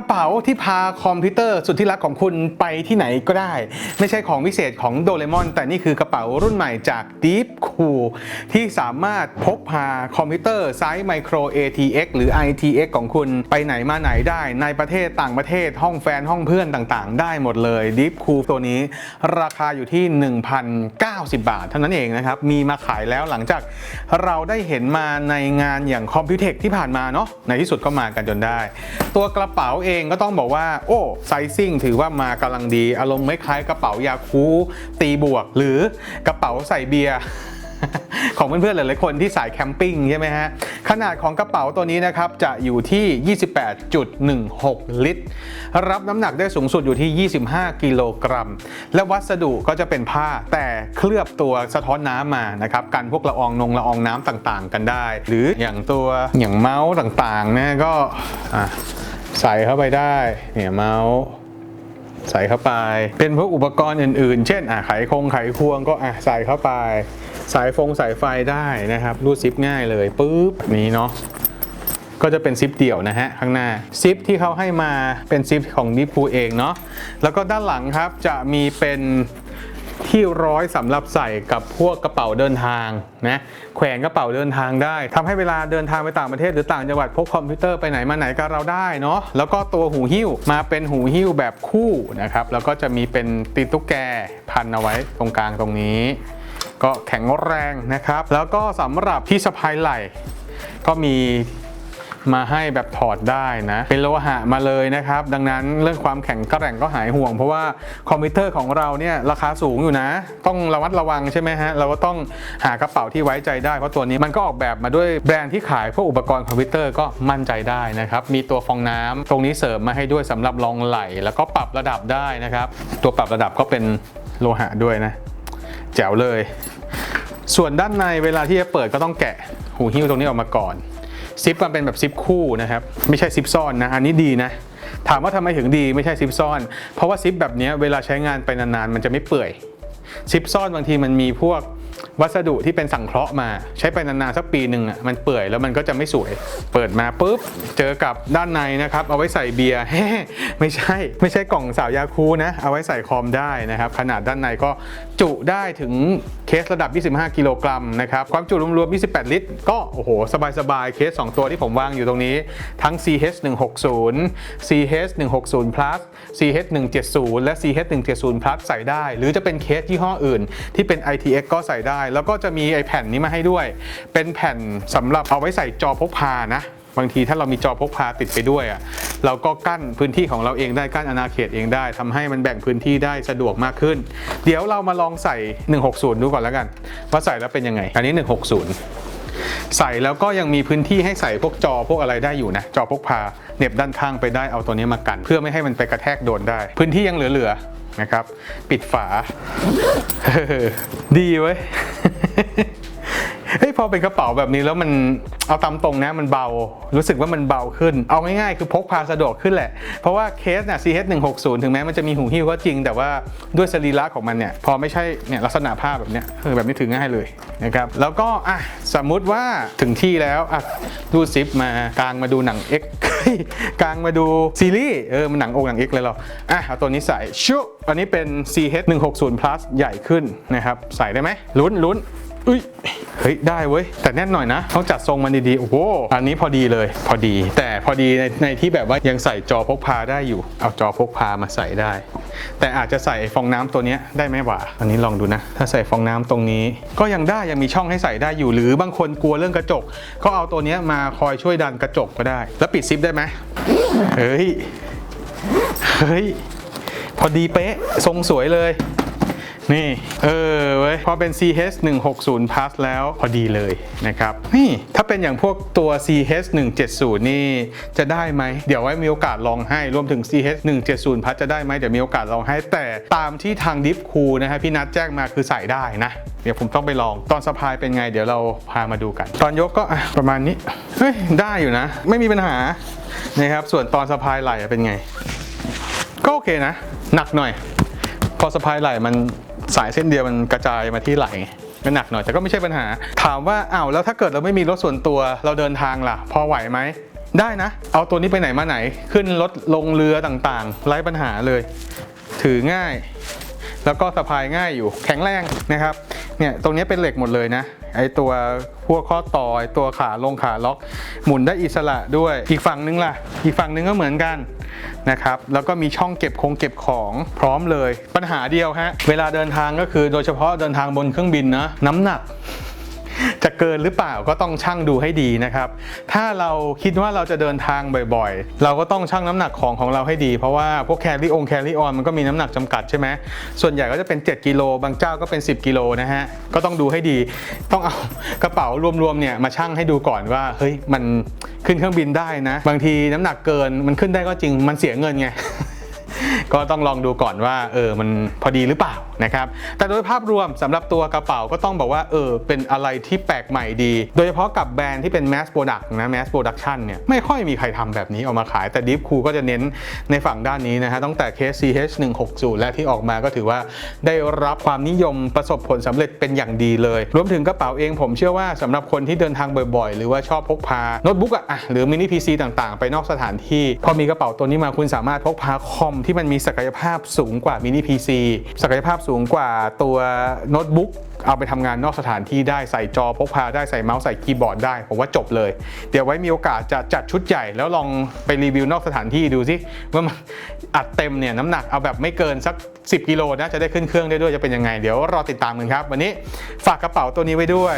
ระเป๋าที่พาคอมพิวเตอร์สุดที่รักของคุณไปที่ไหนก็ได้ ไม่ใช่ของวิเศษของโดเรมอน แต่นี่คือกระเป๋ารุ่นใหม่จาก Deep Cool ที่สามารถพกพาคอมพิวเตอร์ไซส์ Micro ATX หรือ ITX ของคุณไปไหนมาไหนได้ในประเทศต่างประเทศห้องแฟนห้องเพื่อนต่างๆ ได้หมดเลย Deep Cool ตัวนี้ราคาอยู่ที่ 1,090 บาท เท่านั้นเองนะครับ มีมาขายแล้วหลังจากเราได้เห็นมาในงานอย่างคอมพิวเทคที่ผ่านมาเนาะในที่สุดก็มากันจนได้ ตัวกระเป๋าเองก็ต้องบอกว่า โอ้ไซซิ่งถือว่ามากำลังดี อารมณ์ไม่คล้ายกระเป๋ายาคูตีบวก หรือกระเป๋าใส่เบียร์ของเพื่อนๆหลายๆคนที่สายแคมปิ้งใช่ไหมฮะ ขนาดของกระเป๋าตัวนี้นะครับ จะอยู่ที่ 28.16 ลิตร รับน้ำหนักได้สูงสุดอยู่ที่ 25 กิโลกรัม และวัสดุก็จะเป็นผ้าแต่เคลือบตัวสะท้อนน้ำมานะครับ กันพวกละอองนงละอองน้ำต่างๆ กันได้ หรืออย่างตัวอย่างเมาส์ต่างๆนะก็อะ ใส่เข้าไปได้เนี่ยเมาส์ใส่เข้าไป เป็นพวกอุปกรณ์อื่นๆ เช่นอะไขคงไขควงก็อะใส่เข้าไป สายฟงสายไฟได้นะครับรูดซิปง่ายเลยปุ๊บนี้เนาะก็จะเป็นซิปเดี่ยวนะฮะข้างหน้าซิปที่เขาให้มาเป็นซิปของดิพูเองเนาะแล้วก็ด้านหลังครับจะมีเป็น ที่ร้อยสำหรับใส่กับพวกกระเป๋าเดินทางนะแขวนกระเป๋าเดินทางได้ทำให้เวลาเดินทางไปต่างประเทศหรือต่างจังหวัดพกคอมพิวเตอร์ไปไหนมาไหนกับเราได้เนาะแล้วก็ตัวหูหิ้วมาเป็นหูหิ้วแบบคู่นะครับแล้วก็จะมีเป็นตีนตุ๊กแกพันเอาไว้ตรงกลางตรงนี้ ก็แข็งแรงนะครับ แล้วก็สำหรับที่สะพายไหล่ก็มี มาให้แบบถอดได้นะ เป็นโลหะมาเลยนะครับ ดังนั้นเรื่องความแข็งแกร่งก็หายห่วง เพราะว่าคอมพิวเตอร์ของเราเนี่ยราคาสูงอยู่นะ ต้องระมัดระวังใช่ไหมฮะ เราก็ต้องหากระเป๋าที่ไว้ใจได้ เพราะตัวนี้มันก็ออกแบบมาด้วยแบรนด์ที่ขายพวกอุปกรณ์คอมพิวเตอร์ก็มั่นใจได้นะครับ มีตัวฟองน้ำตรงนี้เสริมมาให้ด้วยสำหรับรองไหล แล้วก็ปรับระดับได้นะครับ ตัวปรับระดับก็เป็นโลหะด้วยนะ แจ๋วเลย ส่วนด้านในเวลาที่จะเปิดก็ต้องแกะหูหิ้วตรงนี้ออกมาก่อน ซิปมันเป็นแบบซิปคู่นะครับไม่ใช่ซิปซ่อนนะอันนี้ดีนะถามว่าทำไมถึงดีไม่ใช่ซิปซ่อน เพราะว่าซิปแบบนี้เวลาใช้งานไปนานๆ มันจะไม่เปื่อยซิปซ่อนบางทีมันมีพวก วัสดุที่เป็นสังเคราะห์มา ใช้ไปนานๆสักปีหนึ่งอะมันเปื่อยแล้วมันก็จะไม่สวย เปิดมาปุ๊บเจอกับด้านในนะครับ เอาไว้ใส่เบียร์เฮ้ไม่ใช่ ไม่ใช่กล่องสาวยาคูนะ เอาไว้ใส่คอมได้นะครับ ขนาดด้านในก็จุได้ถึงเคสระดับ 25 กิโลกรัมนะครับ ความจุรวมๆ 28 ลิตร ก็โอ้โห สบายๆ เคส 2 ตัวที่ผมวางอยู่ตรงนี้ ทั้ง CH 160 CH 160 plus CH 170และ CH 170 plus ใส่ได้ หรือจะเป็นเคสยี่ห้ออื่น ที่เป็น ITX ก็ใส่ได้แล้วก็จะมีไอแผ่นนี้มาให้ด้วย เป็นแผ่นสำหรับเอาไว้ใส่จอพกพานะ บางทีถ้าเรามีจอพกพาติดไปด้วยอะเราก็กั้นพื้นที่ของเราเองได้กั้นอาณาเขตเองได้ทำให้มันแบ่งพื้นที่ได้สะดวกมากขึ้น เดี๋ยวเรามาลองใส่ 160 ดูก่อนแล้วกัน ว่าใส่แล้วเป็นยังไง อันนี้ 160ใส่แล้วก็ยังมีพื้นที่ให้ใส่พวกจอพวกอะไรได้อยู่นะ จอพกพาเน็บด้านข้างไปได้เอาตัวนี้มากัน เพื่อไม่ให้มันไปกระแทกโดนได้ พื้นที่ยังเหลือๆนะครับ ปิดฝาดีเว้ย เฮ้ยพอเป็นกระเป๋าแบบนี้แล้วมันเอาตามตรงนะมันเบา รู้สึกว่ามันเบาขึ้น เอาง่ายๆคือพกพาสะดวกขึ้นแหละ เพราะว่าเคสเนี่ย CH 160 ถึงแม้มันจะมีหูหิ้วก็จริง แต่ว่าด้วยสรีระของมันเนี่ยพอไม่ใช่เนี่ยลักษณะผ้าแบบเนี้ยเออแบบนี้ถือง่ายเลยนะครับแล้วก็อะสมมุติว่าถึงที่แล้วอะดูซิปมากลางมาดูหนัง X กลางมาดูซีรีส์เออมันหนังอกหนัง X เลยเหรออะเอาตัวนี้ใส่ชุอันนี้เป็น CH 160 plus ใหญ่ขึ้นนะครับใส่ได้ไหมลุ้นลุ้น อุ้ยเฮ้ยได้เว้ยแต่แน่นหน่อยนะต้องจัดทรงมันดีๆโอ้โหอันนี้พอดีเลยพอดี แต่พอดีในในที่แบบว่ายังใส่จอพกพาได้อยู่เอาจอพกพามาใส่ได้ แต่อาจจะใส่ฟองน้ำตัวนี้ได้ไหมวะอันนี้ลองดูนะ ถ้าใส่ฟองน้ำตรงนี้ ก็ยังได้ยังมีช่องให้ใส่ได้อยู่ หรือบางคนกลัวเรื่องกระจก ก็เอาตัวนี้มาคอยช่วยดันกระจกก็ได้ แล้วปิดซิปได้ไหมเฮ้ยเฮ้ยพอดีเป๊ะทรงสวยเลย นี่ เออเว้ย พอเป็น CH 160 plus แล้วพอดีเลยนะครับ นี่ ถ้าเป็นอย่างพวกตัว CH 170 นี่จะได้ไหม เดี๋ยวไว้มีโอกาสลองให้ รวมถึง CH 170 plus จะได้ไหมเดี๋ยวมีโอกาสลองให้ แต่ตามที่ทางดิฟคูนะฮะพี่นัทแจ้งมาคือใส่ได้นะ เดี๋ยวผมต้องไปลอง ตอนสะพายเป็นไง เดี๋ยวเราพามาดูกัน ตอนยกก็ประมาณนี้ เฮ้ย ได้อยู่นะ ไม่มีปัญหา นะครับ ส่วนตอนสะพายไหล่เป็นไง ก็โอเคนะ หนักหน่อย พอสะพายไหล่มัน สายเส้นเดียวมันกระจายมาที่ไหล่ไงก็หนักหน่อยแต่ก็ไม่ใช่ปัญหา ถามว่าอ้าวแล้วถ้าเกิดเราไม่มีรถส่วนตัวเราเดินทางล่ะ พอไหวไหมได้นะ เอาตัวนี้ไปไหนมาไหน ขึ้นรถลงเรือต่างๆไร้ปัญหาเลย ถือง่าย แล้วก็สะพายง่ายอยู่แข็งแรงนะครับเนี่ยตรงนี้เป็นเหล็กหมดเลยนะไอตัวพวกข้อต่อไอตัวขาลงขาล็อก หมุนได้อิสระด้วยอีกฝั่งนึงล่ะ อีกฝั่งนึงก็เหมือนกัน นะครับแล้วก็มีช่องเก็บคงเก็บของพร้อมเลย ปัญหาเดียวฮะเวลาเดินทางก็คือโดยเฉพาะเดินทางบนเครื่องบินนะน้ำหนัก จะเกินหรือเปล่าก็ต้องชั่งดูให้ดีนะครับ ถ้าเราคิดว่าเราจะเดินทางบ่อยๆ เราก็ต้องชั่งน้ำหนักของของเราให้ดี เพราะว่าพวกแคลรี่องแคลรี่ออนมันก็มีน้ำหนักจำกัดใช่ไหมส่วนใหญ่ก็จะเป็น 7 กิโลบางเจ้าก็เป็น 10 กิโลนะฮะก็ต้องดูให้ดี ต้องเอากระเป๋ารวมๆเนี่ยมาชั่งให้ดูก่อนว่าเฮ้ยมันขึ้นเครื่องบินได้นะ บางทีน้ำหนักเกินมันขึ้นได้ก็จริงมันเสียเงินไง ก็ต้องลองดูก่อนว่าเออมันพอดีหรือเปล่านะครับ แต่โดยภาพรวมสำหรับตัวกระเป๋าก็ต้องบอกว่าเออเป็นอะไรที่แปลกใหม่ดี โดยเฉพาะกับแบรนด์ที่เป็น mass product นะ mass production เนี่ยไม่ค่อยมีใครทำแบบนี้ออกมาขาย แต่ Deep Cool ก็จะเน้นในฝั่งด้านนี้นะฮะตั้งแต่เคส CH 160และที่ออกมาก็ถือว่าได้รับความนิยมประสบผลสำเร็จเป็นอย่างดีเลย รวมถึงกระเป๋าเองผมเชื่อว่าสำหรับคนที่เดินทางบ่อยๆ หรือว่าชอบพกพาโน้ตบุ๊กอะอะหรือมินิพีซีต่างๆ ไปนอกสถานที่ พอมีกระเป๋าตัวนี้มาคุณสามารถพกพาคอมที่มันมีศักยภาพสูงกว่ามินิพีซีศักยภาพสูงกว่าตัวโน้ตบุ๊กเอาไปทำงานนอกสถานที่ได้ใส่จอพกพาได้ใส่เมาส์ใส่คีย์บอร์ดได้ ผมว่าจบเลย เดี๋ยวไว้มีโอกาสจะจัดชุดใหญ่แล้วลองไปรีวิวนอกสถานที่ดูสิว่ามันอัดเต็มเนี่ยน้ำหนักเอาแบบไม่เกินสัก 10กิโลนะจะได้ขึ้นเครื่องได้ด้วยจะเป็นยังไง เดี๋ยวรอติดตามกันครับ วันนี้ฝากกระเป๋าตัวนี้ไว้ด้วย